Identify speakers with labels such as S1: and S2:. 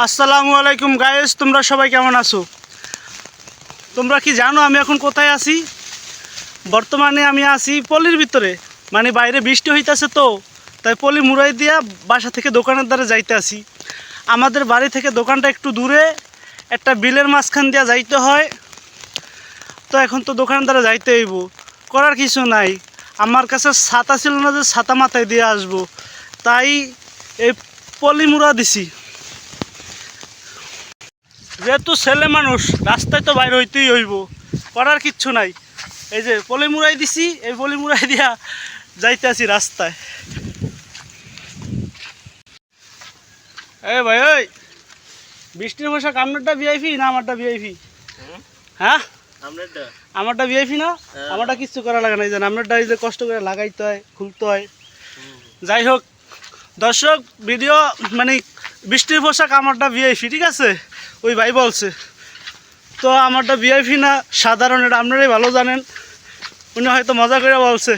S1: আসসালামু আলাইকুম গায়েস তোমরা সবাই কেমন আছো? তোমরা কি জানো আমি এখন কোথায় আছি? বর্তমানে আমি আছি পলির ভিতরে। মানে বাইরে বৃষ্টি হইতাছে তো, তাই পলি মুড়াই দিয়া বাসা থেকে দোকানের দ্বারা যাইতে আসি আমাদের বাড়ি থেকে দোকানটা একটু দূরে, একটা বিলের মাঝখান দিয়া যাইতে হয়। তো এখন তো দোকানের দ্বারা যাইতে হইব। করার কিছু নাই। আমার কাছে ছাতা ছিল না যে ছাতা মাথায় দিয়ে আসব। তাই এই পলি মুড়া দিছি। যেহেতু ছেলে মানুষ রাস্তায় তো বাইরে হইতেই হইব। করার কিচ্ছু নাই। এই যে পলি মুড়াই দিছি এই পলি মুড়াই দিয়া যাইতে আছি রাস্তায়। এ ভাই ওই বৃষ্টির পোশাক আপনারটা ভিআইপি না আমারটা ভিআইপি হ্যাঁ?
S2: আপনারটা?
S1: আমারটা ভিআইপি না?
S2: হ্যাঁ।
S1: আমারটা কিচ্ছু করা লাগে না এই যে আপনারটা এই যে কষ্ট করে লাগাইতে হয় খুলতে হয়। যাই হোক দর্শক ভিডিও মানে বৃষ্টির পোশাক আমারটা ভিআইপি ঠিক আছে? ওই ভাই বলছে, তো আমারটা ভিআইপি না? সাধারণ, এটা আপনারাই ভালো জানেন। উনি হয়তো মজা করে বলছে